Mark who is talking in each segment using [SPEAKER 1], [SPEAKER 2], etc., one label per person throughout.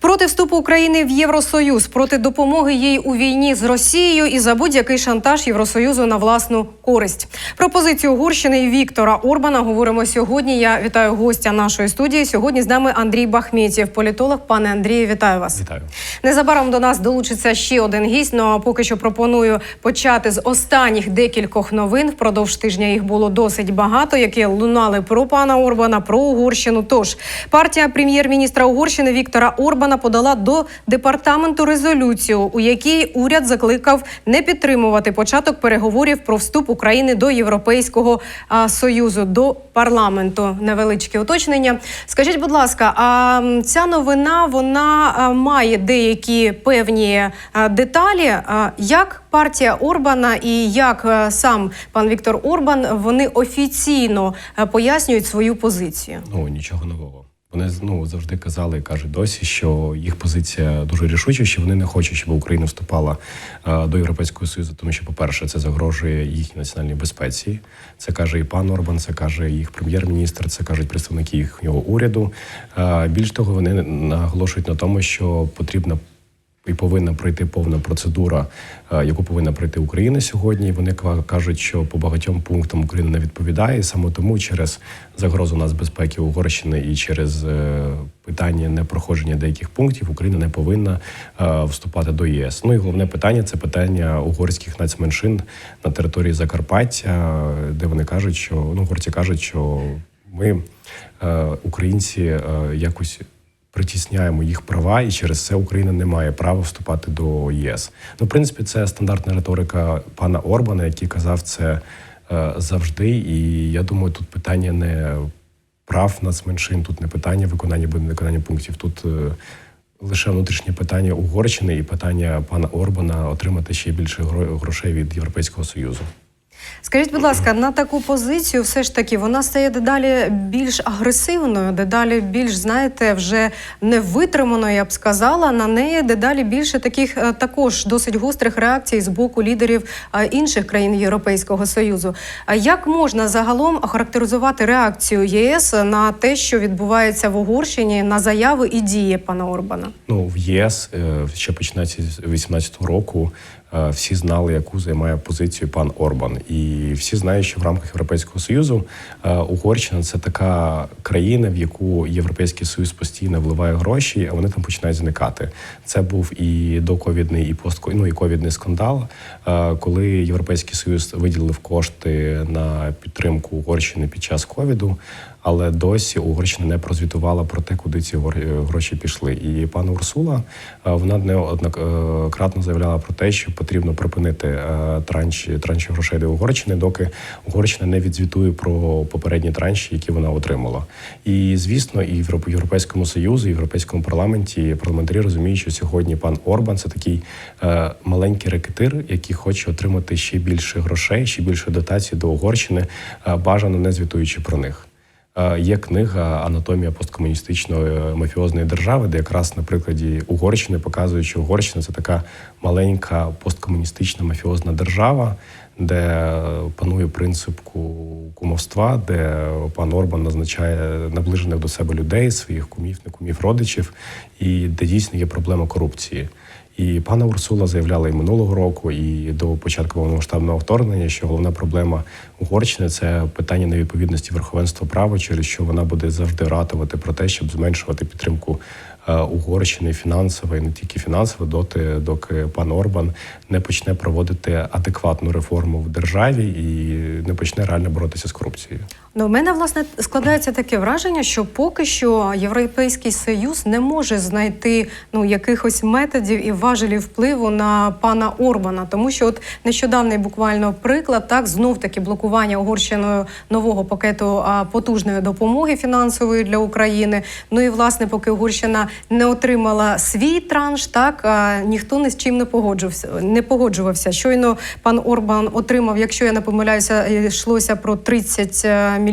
[SPEAKER 1] Проти вступу України в Євросоюз, проти допомоги їй у війні з Росією і за будь-який шантаж Євросоюзу на власну користь. Про позицію Угорщини і Віктора Орбана говоримо сьогодні. Я вітаю гостя нашої студії. Сьогодні з нами Андрій Бахметєв, політолог. Пане Андрію, вітаю вас.
[SPEAKER 2] Вітаю.
[SPEAKER 1] Незабаром до нас долучиться ще один гість. Ну а поки що пропоную почати з останніх декількох новин. Впродовж тижня їх було досить багато, які лунали про пана Орбана, про Угорщину. Тож партія прем'єр-міністра Угорщини Віктора Орбана подала до департаменту резолюцію, у якій уряд закликав не підтримувати початок переговорів про вступ України до Європейського а, союзу до парламенту. Невеличке уточнення. Скажіть, будь ласка, а ця новина вона а, має деякі певні а, деталі. А, Як партія Орбана і як а, сам пан Віктор Орбан вони офіційно пояснюють свою позицію?
[SPEAKER 2] Ну нічого нового. Вони ну завжди казали кажуть досі, що їх позиція дуже рішуча, що вони не хочуть, щоб Україна вступала е, до Європейського союзу, тому що, по-перше, це загрожує їхній національній безпеці. Це каже і пан Орбан, це каже їх прем'єр-міністр, це кажуть представники їхнього уряду. Е, більш того, вони наголошують на тому, що потрібно і повинна пройти повна процедура, е, яку повинна пройти Україна сьогодні. І Вони ка- кажуть, що по багатьом пунктам Україна не відповідає. І саме тому через загрозу нацбезпеки Угорщини і через е, питання непроходження деяких пунктів Україна не повинна е, вступати до ЄС. Ну і головне питання це питання угорських нацменшин на території Закарпаття, де вони кажуть, що ну угорці кажуть, що ми, українці, якось притісняємо їх права, і через це Україна не має права вступати до ЄС. Ну, в принципі, це стандартна риторика пана Орбана, який казав це е, завжди. І я думаю, тут питання не прав нацменшин, тут не питання виконання або невиконання пунктів. Тут е, лише внутрішнє питання Угорщини і питання пана Орбана отримати ще більше гро- грошей від Європейського союзу.
[SPEAKER 1] Скажіть, будь ласка, на таку позицію все ж таки вона стає дедалі більш агресивною, дедалі більш, знаєте, вже невитриманою, я б сказала. На неї дедалі більше таких е, також досить гострих реакцій з боку лідерів е, інших країн Європейського союзу. А як можна загалом охарактеризувати реакцію ЄС на те, що відбувається в Угорщині, на заяви і дії пана Орбана?
[SPEAKER 2] Ну в ЄС е, ще починається з 18-го року. Е, Всі знали, яку займає позицію пан Орбан, і всі знають, що в рамках Європейського союзу е, Угорщина це така країна, в яку Європейський союз постійно вливає гроші, а вони там починають зникати. Це був і доковідний, і пост ну, і ковідний скандал, е, коли Європейський союз виділив кошти на підтримку Угорщини під час ковіду. Але досі Угорщина не прозвітувала про те, куди ці е, гроші пішли. І пана Урсула е, вона неоднократно заявляла про те, що потрібно припинити е, транші транші грошей до Угорщини, доки Угорщина не відзвітує про попередні транші, які вона отримала. І звісно, і в Європейському Союзі, і в Європейському парламенті парламентарі розуміють, що сьогодні пан Орбан це такий е, маленький рекетир, який хоче отримати ще більше грошей, ще більше дотацій до Угорщини, е, бажано не звітуючи про них. Е, Є книга Анатомія посткомуністичної мафіозної держави, де якраз на прикладі Угорщини показують, що Угорщина це така маленька посткомуністична мафіозна держава, де е, панує принцип кумовства, де пан Орбан назначає наближених до себе людей, своїх кумів, не кумів родичів, і де дійсно є проблема корупції. І пана Урсула заявляла і минулого року, і до початку повномасштабного вторгнення, що головна проблема Угорщини це питання невідповідності верховенства права, через що вона буде завжди ратувати про те, щоб зменшувати підтримку е, Угорщини фінансово і не тільки фінансово, доти, доки пан Орбан не почне проводити адекватну реформу в державі і не почне реально боротися з корупцією.
[SPEAKER 1] Ну, в мене власне складається таке враження, що поки що Європейський Союз не може знайти ну якихось методів і важелів впливу на пана Орбана, тому що от нещодавний буквально приклад так знов таки блокування Угорщиною нового пакету потужної допомоги фінансової для України. Ну і власне, поки Угорщина не отримала свій транш, так а, ніхто ні з чим не погоджувався. Не погоджувався. Щойно пан Орбан отримав, якщо я не помиляюся, йшлося про 30 мільйонів.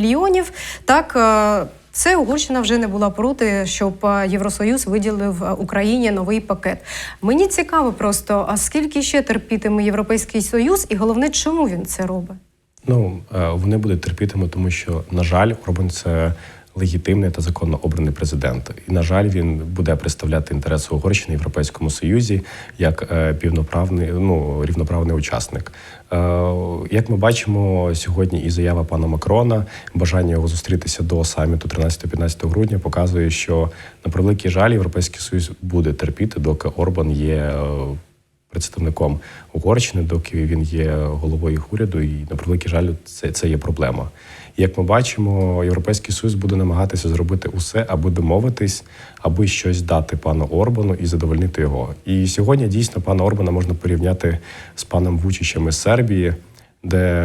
[SPEAKER 1] Так. е, Це Угорщина вже не була проти, щоб е, Євросоюз виділив е, Україні новий пакет. Мені цікаво просто, а скільки ще терпітиме Європейський Союз, і головне, чому він це робить?
[SPEAKER 2] Ну вони будуть терпітиме, тому що, на жаль, Орбан це легітимний та законно обраний президент. І на жаль, він буде представляти інтереси Угорщини в Європейському Союзі як е, півноправний, ну рівноправний учасник. Е, Як ми бачимо сьогодні, і заява пана Макрона, бажання його зустрітися до саміту 13-15 грудня показує, що на превеликий жаль Європейський Союз буде терпіти, доки Орбан є. Е, представником Угорщини, доки він є головою уряду, і на превеликий жаль, це, це є проблема. Як ми бачимо, Європейський Союз буде намагатися зробити усе, аби домовитись, аби щось дати пану Орбану і задовольнити його. І сьогодні дійсно пана Орбана можна порівняти з паном Вучичем із Сербії. Де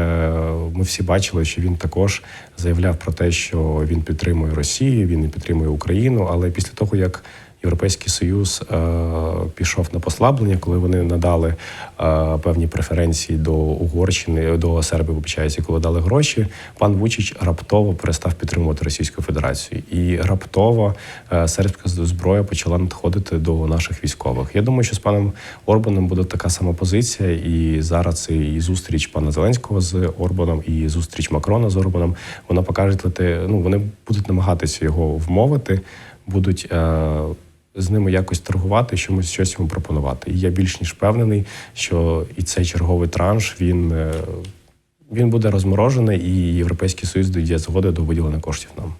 [SPEAKER 2] ми всі бачили, що він також заявляв про те, що він підтримує Росію, він не підтримує Україну. Але після того, як Європейський Союз е, пішов на послаблення, коли вони надали е, певні преференції до Угорщини, до Сербії, вибачається, коли дали гроші, пан Вучич раптово перестав підтримувати Російську Федерацію, і раптово е, сербська зброя почала надходити до наших військових. Я думаю, що з паном Орбаном буде така сама позиція, і зараз це і зустріч пана Зеленського з Орбаном, і зустріч Макрона з Орбаном. Вона покаже ну вони будуть намагатися його вмовити, будуть. Е, з ними якось торгувати, чомусь щось йому пропонувати. І я більш ніж впевнений, що і цей черговий транш він, е, він буде розморожений, і Європейський Союз дійде згоди до виділення коштів нам.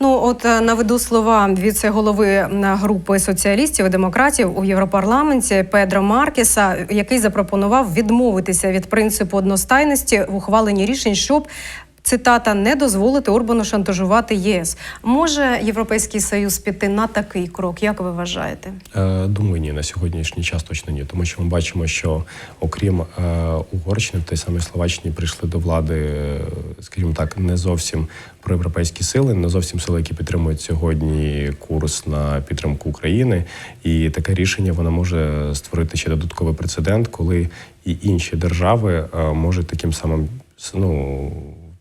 [SPEAKER 1] Ну, от е, наведу слова віце-голови групи соціалістів і демократів у Європарламенті Педро Маркеса, який запропонував відмовитися від принципу одностайності в ухваленні рішень, щоб цитата не дозволити Орбану шантажувати ЄС. Може Європейський Союз піти на такий крок? Як ви вважаєте?
[SPEAKER 2] Е, Думаю, ні, на сьогоднішній час точно ні. Тому що ми бачимо, що окрім е, Угорщини, в той самій Словаччині прийшли до влади, е, скажімо так, не зовсім проєвропейські сили, не зовсім сили, які підтримують сьогодні курс на підтримку України. І таке рішення воно може створити ще додатковий прецедент, коли і інші держави можуть таким самим ну.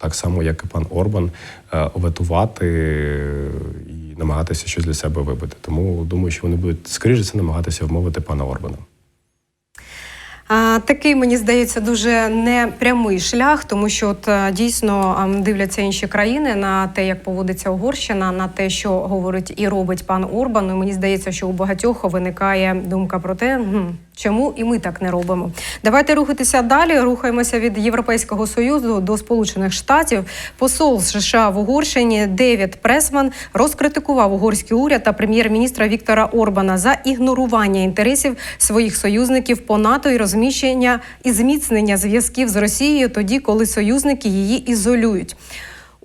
[SPEAKER 2] Так само, як і пан Орбан, е, ветувати і намагатися щось для себе вибити. Тому думаю, що вони будуть скоріше це намагатися вмовити пана Орбана.
[SPEAKER 1] Такий мені здається дуже непрямий шлях, тому що от е, дійсно дивляться інші країни на те, як поводиться Угорщина, на те, що говорить і робить пан Орбан. І мені здається, що у багатьох виникає думка про те, «Гм, чому і ми так не робимо. Давайте рухатися далі. Рухаємося від Європейського союзу до Сполучених Штатів. Посол США в Угорщині Девід Пресман розкритикував угорський уряд та прем'єр-міністра Віктора Орбана за ігнорування інтересів своїх союзників по НАТО і розміщення і зміцнення зв'язків з Росією тоді, коли союзники її ізолюють.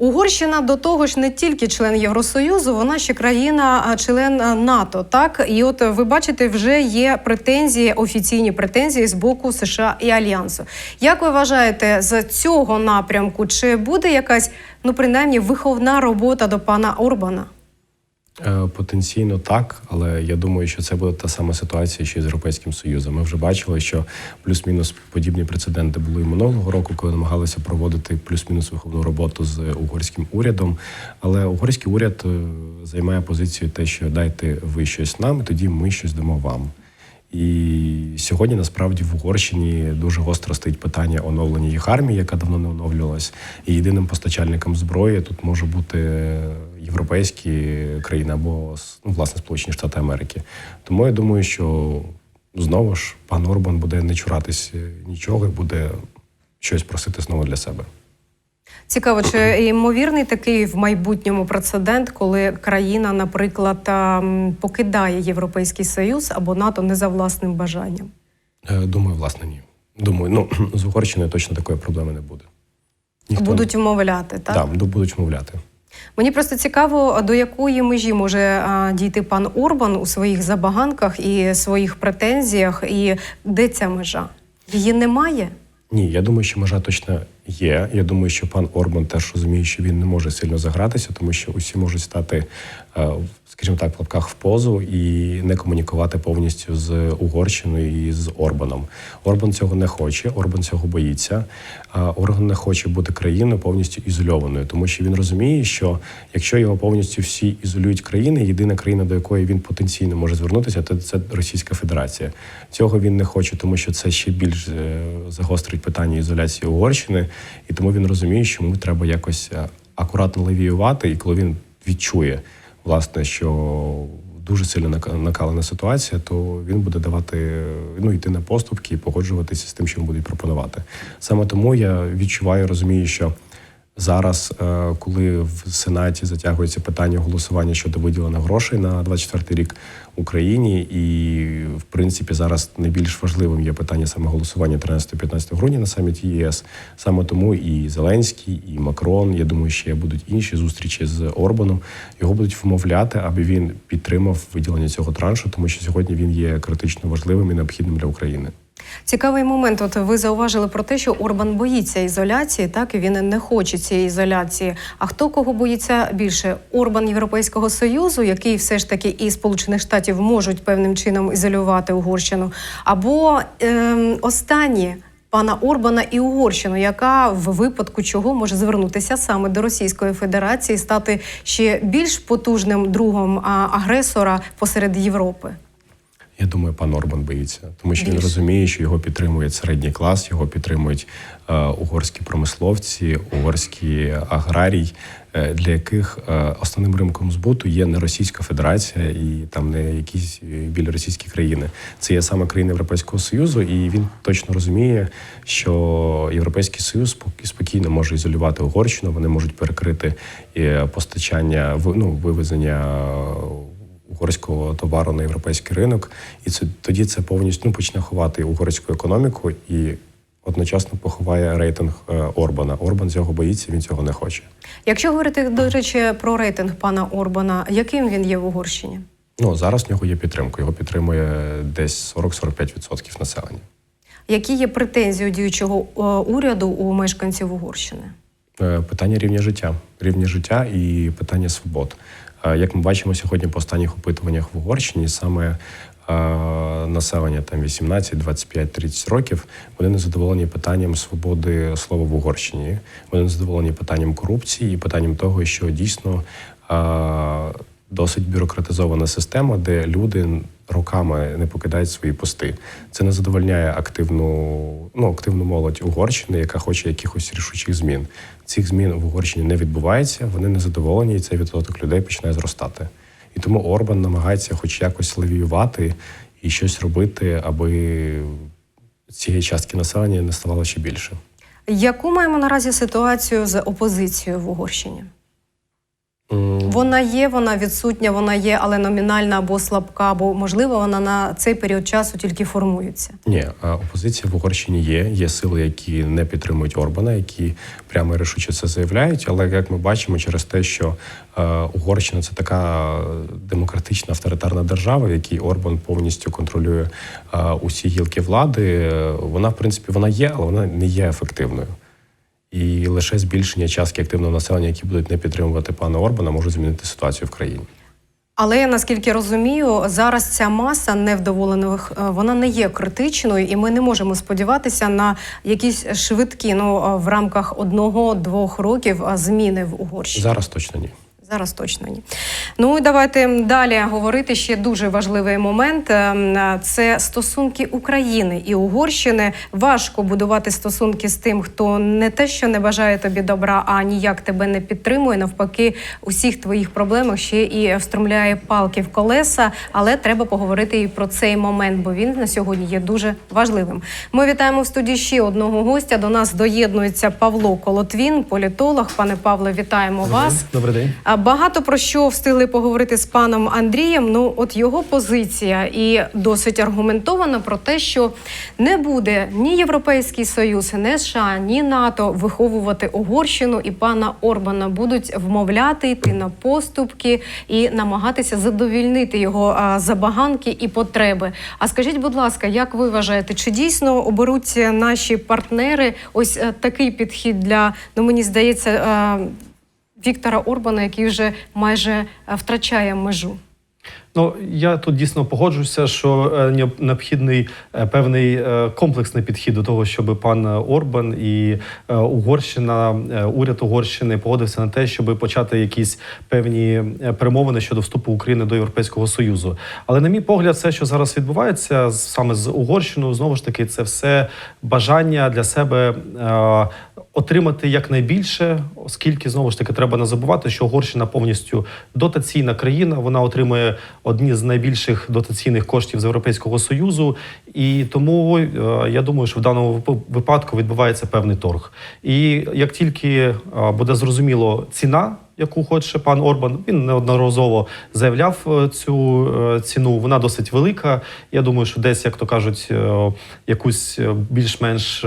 [SPEAKER 1] Угорщина до того ж не тільки член Євросоюзу, вона ще країна, член НАТО. Так і от ви бачите, вже є претензії, офіційні претензії з боку США і Альянсу. Як ви вважаєте, з цього напрямку чи буде якась ну принаймні виховна робота до пана Орбана?
[SPEAKER 2] Е, Потенційно так, але я думаю, що це буде та сама ситуація, і з Європейським Союзом. Ми вже бачили, що плюс-мінус подібні прецеденти були і минулого року, коли намагалися проводити плюс-мінус виховну роботу з угорським урядом. Але угорський уряд е, займає позицію те, що дайте ви щось нам, і тоді ми щось дамо вам. І сьогодні насправді в Угорщині дуже гостро стоїть питання оновлення їх армії, яка давно не оновлювалась. І єдиним постачальником зброї тут може бути європейські країни або ну, власне Сполучені Штати Америки. Тому я думаю, що знову ж пан Орбан буде не чуратись нічого і буде щось просити знову для себе.
[SPEAKER 1] Цікаво, чи ймовірний такий в майбутньому прецедент, коли країна, наприклад, покидає Європейський Союз або НАТО не за власним бажанням?
[SPEAKER 2] Е, Думаю, власне, ні. Думаю, ну з Угорщиною точно такої проблеми не буде. Ніхто не-
[SPEAKER 1] Будуть вмовляти, так?
[SPEAKER 2] Да, будуть мовляти.
[SPEAKER 1] Мені просто цікаво, до якої межі може дійти пан Орбан у своїх забаганках і своїх претензіях, і де ця межа? Її немає?
[SPEAKER 2] Ні, я думаю, що межа точно є. Я думаю, що пан Орбан теж розуміє, що він не може сильно загратися, тому що усі можуть стати, скажімо так, в лапках в позу і не комунікувати повністю з Угорщиною і з Орбаном. Орбан цього не хоче, Орбан цього боїться. А Орбан не хоче бути країною повністю ізольованою, тому що він розуміє, що якщо його повністю всі ізолюють країни, єдина країна, до якої він потенційно може звернутися, то це Російська Федерація. Цього він не хоче, тому що це ще більш е, загострить питання ізоляції Угорщини. І тому він розуміє, що йому треба якось е, акуратно левіювати, і коли він відчує, власне, що дуже сильно нака- накалена ситуація, то він буде давати ну йти на поступки і погоджуватися з тим, що він будуть пропонувати. Саме тому я відчуваю, розумію, що зараз, е, коли в Сенаті затягується питання голосування щодо виділення грошей на 24 рік Україні, і в принципі зараз найбільш важливим є питання саме голосування 13-15 грудня на саміті ЄС. Саме тому і Зеленський, і Макрон. Я думаю, ще будуть інші зустрічі з Орбаном. Його будуть вмовляти, аби він підтримав виділення цього траншу, тому що сьогодні він є критично важливим і необхідним для України.
[SPEAKER 1] Цікавий момент. От ви зауважили про те, що Орбан боїться ізоляції, так і він не хоче цієї ізоляції. А хто кого боїться більше? Орбан Європейського союзу, який все ж таки і Сполучених Штатів можуть певним чином ізолювати Угорщину, або ем, останні. Пана Орбана і Угорщину, яка в випадку чого може звернутися саме до Російської Федерації, стати ще більш потужним другом агресора посеред Європи.
[SPEAKER 2] Я думаю, пан Орбан боїться, тому що він розуміє, що його підтримує середній клас, його підтримують е, угорські промисловці, угорські аграрій, е, для яких е, основним ринком збуту є не Російська Федерація і там не якісь білі російські країни. Це є саме країни Європейського Союзу, і він точно розуміє, що Європейський Союз спок- спокійно може ізолювати Угорщину. Вони можуть перекрити постачання ну, вивезення угорського товару на європейський ринок, і це тоді це повністю ну, почне ховати угорську економіку і одночасно поховає рейтинг е, Орбана. Орбан цього боїться, він цього не хоче.
[SPEAKER 1] Якщо говорити, до речі, про рейтинг пана Орбана, яким він є в Угорщині?
[SPEAKER 2] Ну зараз в нього є підтримка. Його підтримує десь 40-45% населення.
[SPEAKER 1] Які є претензії у діючого е, уряду у мешканців Угорщини?
[SPEAKER 2] Е, Питання рівня життя, рівня життя і питання свобод. Як ми бачимо сьогодні по останніх опитуваннях в Угорщині, саме населення там 18, 25, 30 років, вони не задоволені питанням свободи слова в Угорщині. Вони не задоволені питанням корупції і питанням того, що дійсно досить бюрократизована система, де люди роками не покидають свої пости. Це не задовольняє активну, ну, активну молодь Угорщини, яка хоче якихось рішучих змін. Цих змін в Угорщині не відбувається, вони не задоволені, і цей відсоток людей починає зростати. І тому Орбан намагається хоч якось левіювати і щось робити, аби цієї частки населення не ставало ще більше.
[SPEAKER 1] Яку маємо наразі ситуацію з опозицією в Угорщині?
[SPEAKER 2] М,
[SPEAKER 1] Вона є, вона відсутня, вона є, але номінальна або слабка, або можливо вона на цей період часу тільки формується.
[SPEAKER 2] Ні, опозиція в Угорщині є. Є сили, які не підтримують Орбана, які прямо і рішуче це заявляють. Але як ми бачимо, через те, що е, Угорщина це така демократична авторитарна держава, в якій Орбан повністю контролює е, усі гілки влади. е, Вона, в принципі, вона є, але вона не є ефективною. І лише збільшення частки активного населення, які будуть не підтримувати пана Орбана, може змінити ситуацію в країні.
[SPEAKER 1] Але наскільки розумію, зараз ця маса невдоволених е, вона не є критичною, і ми не можемо сподіватися на якісь швидкі ну е, в рамках одного-двох років е, зміни в Угорщині.
[SPEAKER 2] Зараз точно ні.
[SPEAKER 1] Зараз точно ні. Ну і давайте далі говорити ще дуже важливий момент. Ем, Це стосунки України і Угорщини. Важко будувати стосунки з тим, хто не те, що не бажає тобі добра, а ніяк тебе не підтримує. Навпаки, усіх твоїх проблемах ще і встромляє палки в колеса. Але треба поговорити і про цей момент, бо він на сьогодні є дуже важливим. Ми вітаємо в студії ще одного гостя. До нас доєднується Павло Колотвін, політолог. Пане Павло, вітаємо вас.
[SPEAKER 3] Добрий день.
[SPEAKER 1] Багато про що встигли поговорити з паном Андрієм. Ну, от його позиція і досить аргументована про те, що не буде ні Європейський Союз, ні США, ні НАТО виховувати Угорщину і пана Орбана будуть вмовляти йти на поступки і намагатися задовільнити його забаганки і потреби. А скажіть, будь ласка, як ви вважаєте, чи дійсно оберуть наші партнери ось е, такий підхід для ну мені здається. Віктора Орбана, який вже майже е, втрачає межу.
[SPEAKER 3] Ну я тут дійсно погоджуся, що е, необхідний е, певний комплексний підхід до того, щоб пан Орбан і Угорщина, уряд Угорщини погодився на те, щоб почати якісь певні перемовини щодо вступу України до Європейського союзу. Але на мій погляд, все, що зараз відбувається саме з Угорщиною, знову ж таки, це все бажання для себе. Отримати якнайбільше, оскільки знову ж таки треба не забувати, що Угорщина повністю дотаційна країна. Вона отримує одні з найбільших дотаційних коштів з Європейського союзу, і тому е, я думаю, що в даному випадку відбувається певний торг. І як тільки е, буде зрозуміло ціна. Яку хоче пан Орбан, він неодноразово заявляв е, цю ціну. Вона досить велика. Я думаю, що десь, як то кажуть, якусь більш-менш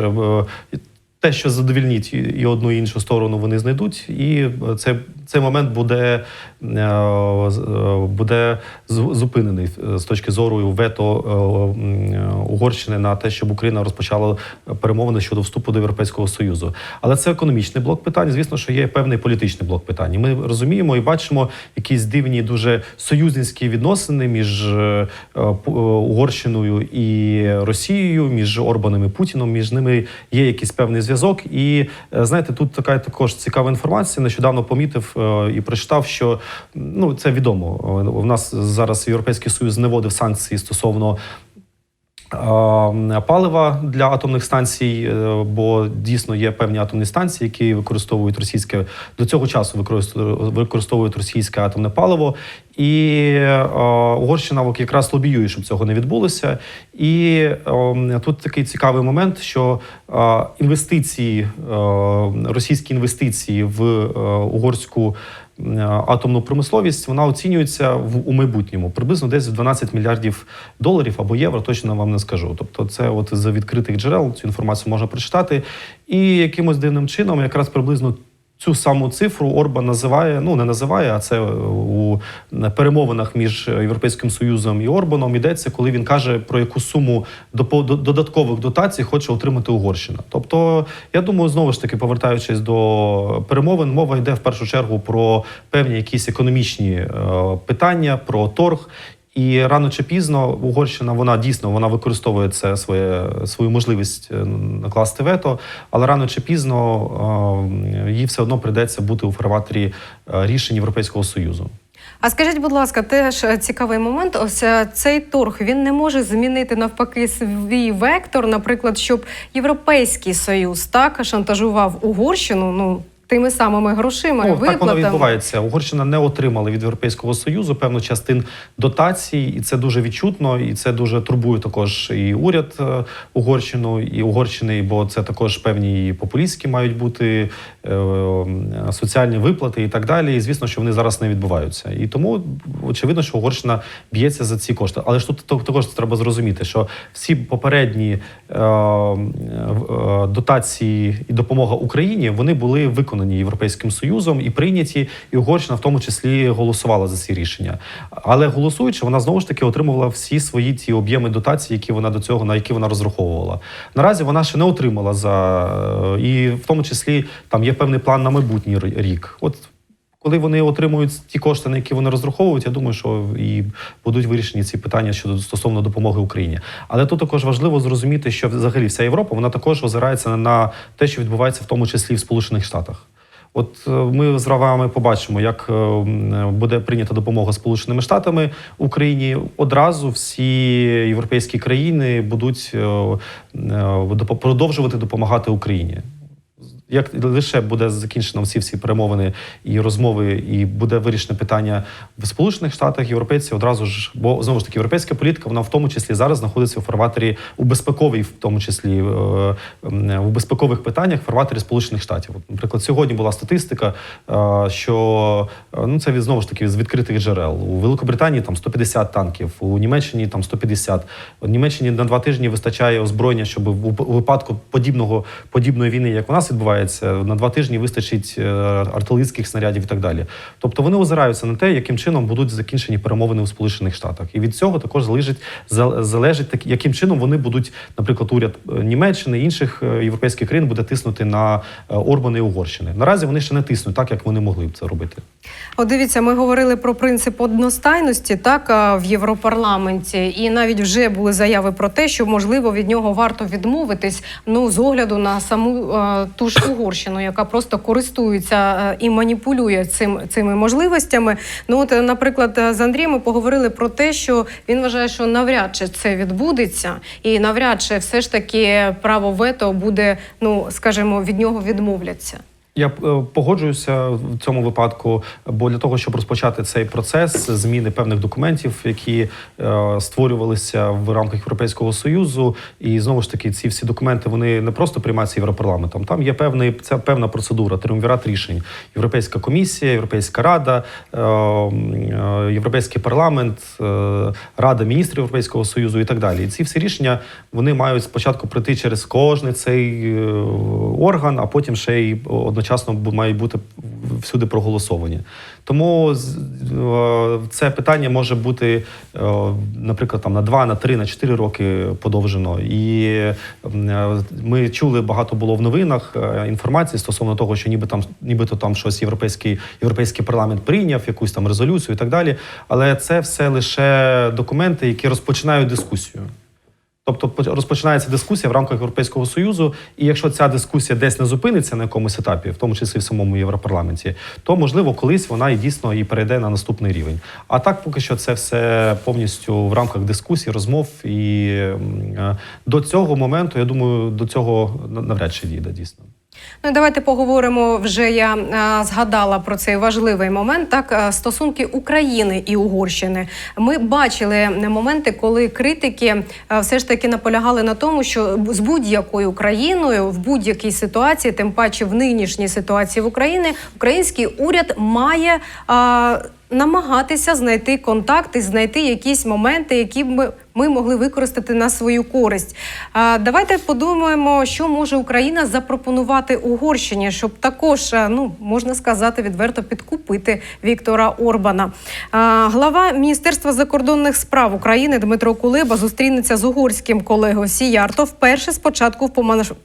[SPEAKER 3] те, що задовільніть і- одну і іншу сторону, вони знайдуть, і е, це, цей момент буде, е, е, буде зупинений е, з точки зору вето Угорщини на те, щоб Україна розпочала перемовини щодо вступу до Європейського Союзу. Але це економічний блок питань. Звісно, що є певний політичний блок питань. Ми розуміємо і бачимо якісь дивні, дуже союзницькі відносини між Угорщиною і Росією, між Орбаном і Путіном. Між ними є якийсь певний зв'язок. І знаєте, тут така також цікава інформація. Нещодавно помітив і прочитав, що ну це відомо. В У нас зараз Європейський Союз не вводив санкції стосовно е, палива для атомних станцій, е, бо дійсно є певні атомні станції, які використовують російське до цього часу використовують, російське атомне паливо. І е, Угорщина якраз лобіює, щоб цього не відбулося. І е, тут такий цікавий момент, що інвестиції, російські інвестиції в угорську атомну промисловість вона оцінюється в у майбутньому приблизно десь в 12 мільярдів доларів або євро. Точно вам не скажу. Тобто, це от з відкритих джерел цю інформацію можна прочитати, і якимось дивним чином, якраз приблизно. Цю саму цифру Орбан називає, ну не називає, а це у перемовинах між Європейським Союзом і Орбаном йдеться, коли він каже про яку суму додаткових дотацій хоче отримати Угорщина. Тобто, я думаю, знову ж таки, повертаючись до перемовин, мова йде в першу чергу про певні якісь економічні е, питання, про торг. І рано чи пізно Угорщина вона дійсно вона використовує це своє свою можливість е, накласти вето, але рано чи пізно е, їй все одно прийдеться бути у фарватері е, рішень Європейського союзу.
[SPEAKER 1] А скажіть, будь ласка, теж цікавий момент. Ось цей торг він не може змінити навпаки свій вектор, наприклад, щоб Європейський Союз так шантажував Угорщину. Ну тими самими грошима,
[SPEAKER 3] Ну, так воно відбувається. Угорщина не отримала від Європейського союзу певну частин дотацій, і це дуже відчутно, і це дуже турбує також і уряд е, Угорщину і Угорщини, бо це також певні і популістські мають бути е, соціальні виплати і так далі. І звісно, що вони зараз не відбуваються. І тому очевидно, що Угорщина б'ється за ці кошти. Але ж тут також треба зрозуміти, що всі попередні е, дотації і допомога Україні вони були виконані Європейським Союзом і прийняті, і Угорщина в тому числі голосувала за ці рішення. Але голосуючи, вона знову ж таки отримувала всі свої ті об'єми дотацій, які вона до цього на які вона розраховувала. Наразі вона ще не отримала за е, і в тому числі там є певний план на майбутній рік. От коли вони отримують ті кошти, на які вони розраховують, я думаю, що і будуть вирішені ці питання щодо стосовно допомоги Україні. Але тут також важливо зрозуміти, що взагалі вся Європа вона також озирається на те, що відбувається в тому числі в Сполучених Штатах. От е, ми з Равами побачимо, як е, буде прийнята допомога Сполученими Штатами Україні. Одразу всі європейські країни будуть е, продовжувати допомагати Україні. Як лише буде закінчено всі всі перемовини і розмови, і буде вирішено питання в Сполучених Штатах, європейці одразу ж, бо знову ж таки європейська політика, вона в тому числі зараз знаходиться у фарватері у безпековій, в тому числі е, у безпекових питаннях фарватері Сполучених Штатів. Наприклад, сьогодні була статистика, е, що е, ну це від знову ж таки з відкритих джерел у Великобританії там 150 танків, у Німеччині там 150. У Німеччині на два тижні вистачає озброєння, щоб у випадку подібного подібної війни, як у нас відбувається, на два тижні вистачить е, артилерійських снарядів і так далі. Тобто вони озираються на те, яким чином будуть закінчені перемовини у Сполучених Штатах, і від цього також залежить залежить яким чином вони будуть, наприклад, уряд е, Німеччини і інших е, європейських країн буде тиснути на Орбана і Угорщини. Наразі вони ще не тиснуть так, як вони могли б це робити.
[SPEAKER 1] От дивіться, ми говорили про принцип одностайності, так в Європарламенті, і навіть вже були заяви про те, що можливо від нього варто відмовитись. Ну з огляду на саму ту ж Угорщину, яка просто користується е, і маніпулює цим цими можливостями. Ну от, е, наприклад, е, з Андрієм ми поговорили про те, що він вважає, що навряд чи це відбудеться, і навряд чи все ж таки право вето буде, ну скажімо, від нього відмовляться.
[SPEAKER 3] Я е, погоджуюся в цьому випадку, бо для того, щоб розпочати цей процес зміни певних документів, які е, створювалися в рамках Європейського союзу, і знову ж таки, ці всі документи вони не просто приймаються європарламентом. Там є певний це певна процедура, триумвірат рішень. Європейська комісія, Європейська рада, е, е, Європейський парламент, е, Рада міністрів Європейського союзу і так далі. І ці всі рішення вони мають спочатку пройти через кожний цей е, орган, а потім ще й одночасно бу- мають бути всюди проголосовані. Тому е, це питання може бути, е, наприклад, там на 2, на 3, на 4 роки подовжено. І е, ми чули багато було в новинах інформації стосовно того, що ніби там, нібито там щось європейський, європейський парламент прийняв, якусь там резолюцію і так далі. Але це все лише документи, які розпочинають дискусію. Тобто розпочинається дискусія в рамках Європейського союзу, і якщо ця дискусія десь не зупиниться на якомусь етапі, в тому числі в самому Європарламенті, то можливо колись вона і дійсно і перейде на наступний рівень. А так, поки що, це все повністю в рамках дискусій, розмов. І е, до цього моменту, я думаю, до цього на- навряд чи дійде дійсно.
[SPEAKER 1] Ну давайте поговоримо. Вже я е, згадала про цей важливий момент. Так, е, стосунки України і Угорщини. Ми бачили моменти, коли критики е, все ж таки наполягали на тому, що з будь-якою країною в будь-якій ситуації, тим паче в нинішній ситуації в Україні, український уряд має. е, Намагатися знайти контакт і знайти якісь моменти, які б ми, могли використати на свою користь. Давайте подумаємо, що може Україна запропонувати Угорщині, щоб також, е, ну можна сказати, відверто підкупити Віктора Орбана. Глава Міністерства закордонних справ України Дмитро Кулеба зустрінеться з угорським колегою Сіярто вперше з початку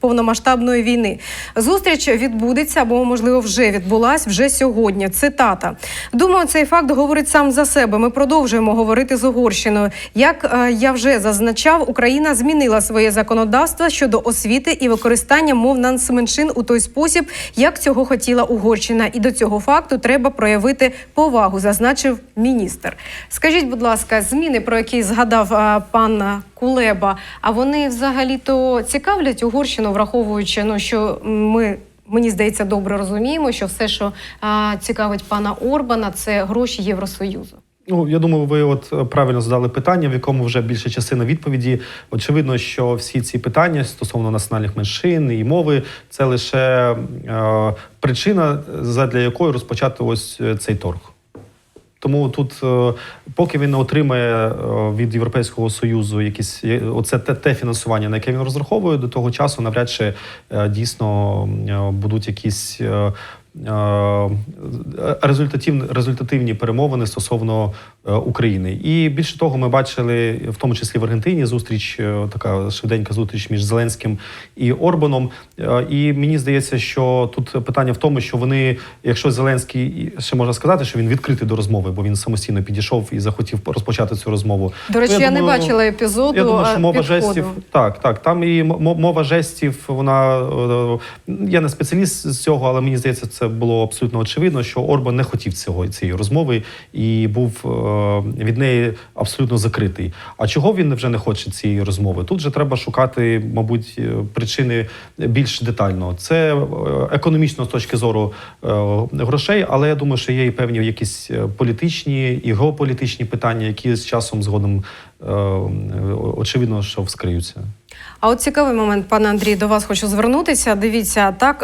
[SPEAKER 1] повномасштабної війни. Зустріч відбудеться або, можливо, вже відбулась вже сьогодні. Цитата. Думаю, цей факт говорить сам за себе. Ми продовжуємо говорити з Угорщиною. Як е, я вже зазначав, Україна змінила своє законодавство щодо освіти і використання мов нацменшин у той спосіб, як цього хотіла Угорщина. І до цього факту треба проявити повагу, зазначив міністр. Скажіть, будь ласка, зміни, про які згадав е, пан Кулеба, а вони взагалі то цікавлять Угорщину, враховуючи ну, що ми. Мені здається, добре розуміємо, що все, що а, цікавить пана Орбана, це гроші Євросоюзу.
[SPEAKER 3] Ну, я думаю, ви от е, правильно задали питання, в якому вже більша частина відповіді. Очевидно, що всі ці питання стосовно національних меншин і мови це лише е, причина, задля якої розпочати ось е, цей торг. Тому тут, е, поки він не отримає від Європейського союзу якісь оце те, те фінансування, на яке він розраховує, до того часу навряд чи дійсно будуть якісь. Е, Результативні, результативні перемовини стосовно е, України, і більше того, ми бачили в тому числі в Аргентині зустріч, е, така швиденька зустріч між Зеленським і Орбаном. І мені здається, що тут питання в тому, що вони, якщо Зеленський ще можна сказати, що він відкритий до розмови, бо він самостійно підійшов і захотів розпочати цю розмову.
[SPEAKER 1] До речі,
[SPEAKER 3] Ну,
[SPEAKER 1] я, не бачила епізоду.
[SPEAKER 3] Я думаю, що мова
[SPEAKER 1] підходу.
[SPEAKER 3] жестів так, так. Там і мова жестів. Вона я не спеціаліст з цього, але мені здається, це було абсолютно очевидно, що Орбан не хотів цього цієї розмови і був е, від неї абсолютно закритий. А чого він вже не хоче цієї розмови? Тут же треба шукати, мабуть, е, причини більш детально. Це е, економічно з точки зору грошей, але я думаю, що є і певні якісь політичні і геополітичні питання, які з часом згодом очевидно, що вскриються.
[SPEAKER 1] А от цікавий момент, пане Андрій, до вас хочу звернутися. Дивіться, так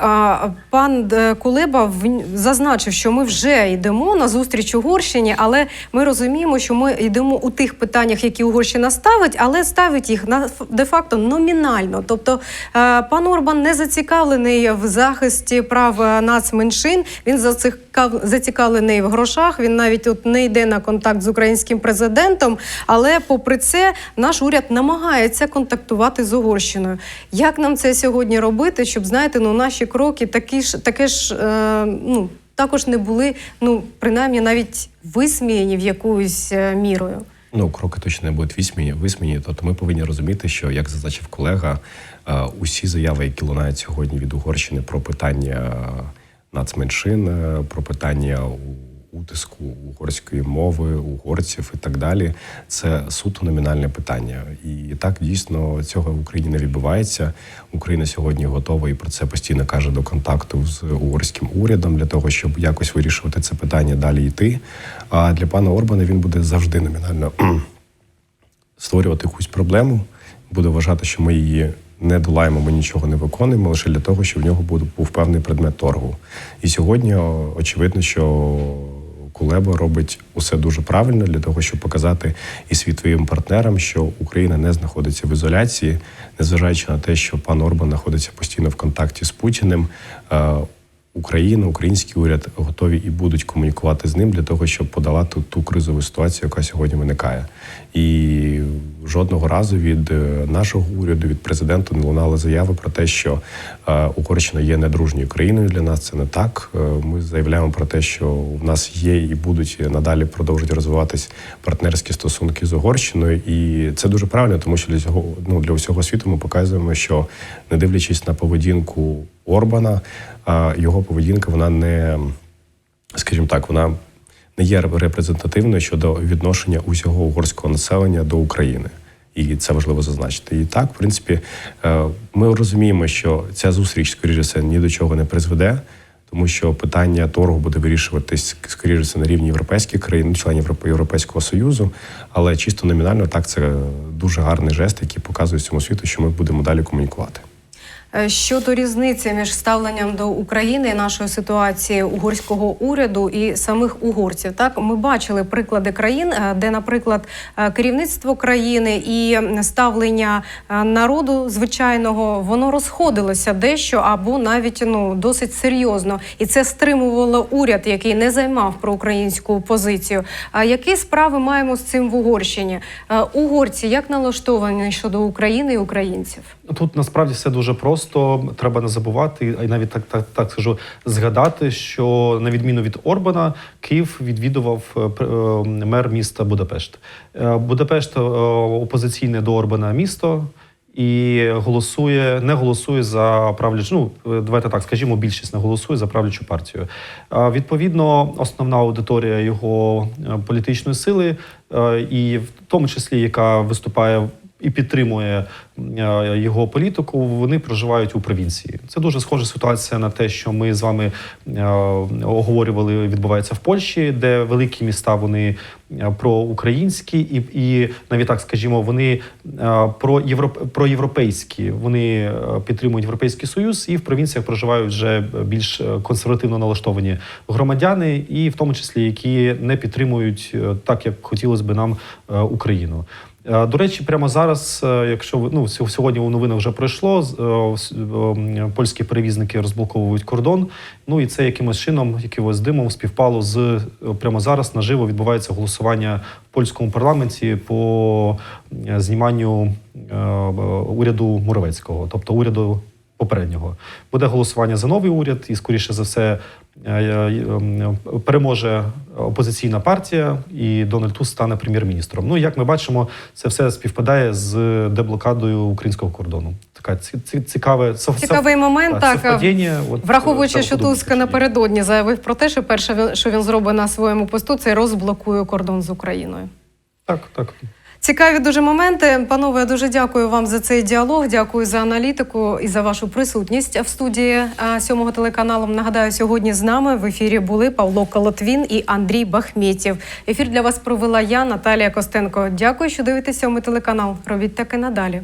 [SPEAKER 1] пан е, Кулеба зазначив, що ми вже йдемо на зустріч Угорщині, але ми розуміємо, що ми йдемо у тих питаннях, які Угорщина ставить, але ставить їх на де-факто номінально. Тобто е, пан Орбан не зацікавлений в захисті прав е, нацменшин. Він зацікав- зацікавлений в грошах. Він навіть от не йде на контакт з українським президентом. Але попри це, наш уряд намагається контактувати з Угорщиною. Як нам це сьогодні робити, щоб знаєте, ну наші кроки такі ж таке ж е, ну. Також не були, ну принаймні навіть висміяні в якоюсь е, мірою.
[SPEAKER 2] Ну, кроки точно не будуть висміяні, висміяні. Тобто ми повинні розуміти, що, як зазначив колега, е, усі заяви, які лунають сьогодні від Угорщини про питання нацменшин, е, про питання у- утиску угорської мови, угорців і так далі, це суто номінальне питання. І так дійсно цього в Україні не відбувається. Україна сьогодні готова і про це постійно каже до контакту з угорським урядом для того, щоб якось вирішувати це питання далі йти. А для пана Орбана він буде завжди номінально створювати якусь проблему, буде вважати, що ми її не долаємо, ми нічого не виконуємо лише для того, щоб в нього був, певний предмет торгу. І сьогодні очевидно, що Кулеба робить усе дуже правильно для того, щоб показати і світовим партнерам, що Україна не знаходиться в ізоляції, незважаючи на те, що пан Орбан знаходиться постійно в контакті з Путіним. Україна, український уряд готові і будуть комунікувати з ним для того, щоб подолати ту кризову ситуацію, яка сьогодні виникає. І жодного разу від е, нашого уряду, від президента не лунали заяви про те, що е, Угорщина є недружньою країною для нас. Це не так. Е, Ми заявляємо про те, що в нас є і будуть надалі продовжувати розвиватись партнерські стосунки з Угорщиною, і це дуже правильно, тому що для цього ну для всього світу ми показуємо, що не дивлячись на поведінку Орбана, його поведінка вона не, скажімо так, вона не є репрезентативною щодо відношення усього угорського населення до України. І це важливо зазначити. І так, в принципі, е, ми розуміємо, що ця зустріч, скоріше ні до чого не призведе, тому що питання торгу буде вирішуватись скоріше на рівні європейських країн, членів Європейського союзу. Але чисто номінально так це дуже гарний жест, який показує всьому світу, що ми будемо далі комунікувати.
[SPEAKER 1] Е, Щодо різниці між ставленням до України і нашої ситуації угорського уряду і самих угорців, так ми бачили приклади країн, е, де, наприклад, е, керівництво країни і ставлення народу звичайного воно розходилося дещо або навіть ну досить серйозно, і це стримувало уряд, який не займав проукраїнську позицію. А які справи маємо з цим в Угорщині? Угорці як налаштовані щодо України і українців?
[SPEAKER 3] Тут насправді все дуже просто. Треба не забувати, а й навіть так, так, так скажу, згадати, що на відміну від Орбана, Київ відвідував е, е, мер міста Будапешт. Е, Будапешт опозиційне до Орбана місто. І голосує, не голосує за правлячу. Ну давайте так скажімо, більшість не голосує за правлячу партію. Відповідно, основна аудиторія його політичної сили, і в тому числі яка виступає і підтримує е, його політику, вони проживають у провінції. Це дуже схожа ситуація на те, що ми з вами е, оговорювали, відбувається в Польщі, де великі міста вони е, проукраїнські, і, і навіть так скажімо, вони про європ, проєвропейські. Вони підтримують європейський союз, і в провінціях проживають вже більш консервативно налаштовані громадяни, і в тому числі які не підтримують так, як хотілося би нам Україну. Е, До речі, прямо зараз, е, якщо ну сьогодні у новинах вже пройшло, е, польські перевізники розблоковують кордон. Ну і це якимось чином, якимось димом співпало з прямо зараз наживо відбувається голосування в польському парламенті по зніманню уряду Муравецького, тобто уряду попереднього. Буде голосування за новий уряд, і скоріше за все е, е, ем, переможе опозиційна партія, і Дональд Туск стане прем'єр-міністром. Ну як ми бачимо, це все співпадає з деблокадою українського кордону. Така ці- ці- цікаве
[SPEAKER 1] Цікавий момент, так.
[SPEAKER 3] От,
[SPEAKER 1] Враховуючи, що Туск напередодні заявив про те, що перше, що він зробить на своєму посту, це розблокує кордон з Україною.
[SPEAKER 3] Так, так.
[SPEAKER 1] Цікаві дуже моменти. Панове, я дуже дякую вам за цей діалог. Дякую за аналітику і за вашу присутність в студії сьомого телеканалу. Нагадаю, сьогодні з нами в ефірі були Павло Колотвін і Андрій Бахметєв. Ефір для вас провела я, Наталія Костенко. Дякую, що дивитесь сьомий телеканал. Робіть таки надалі.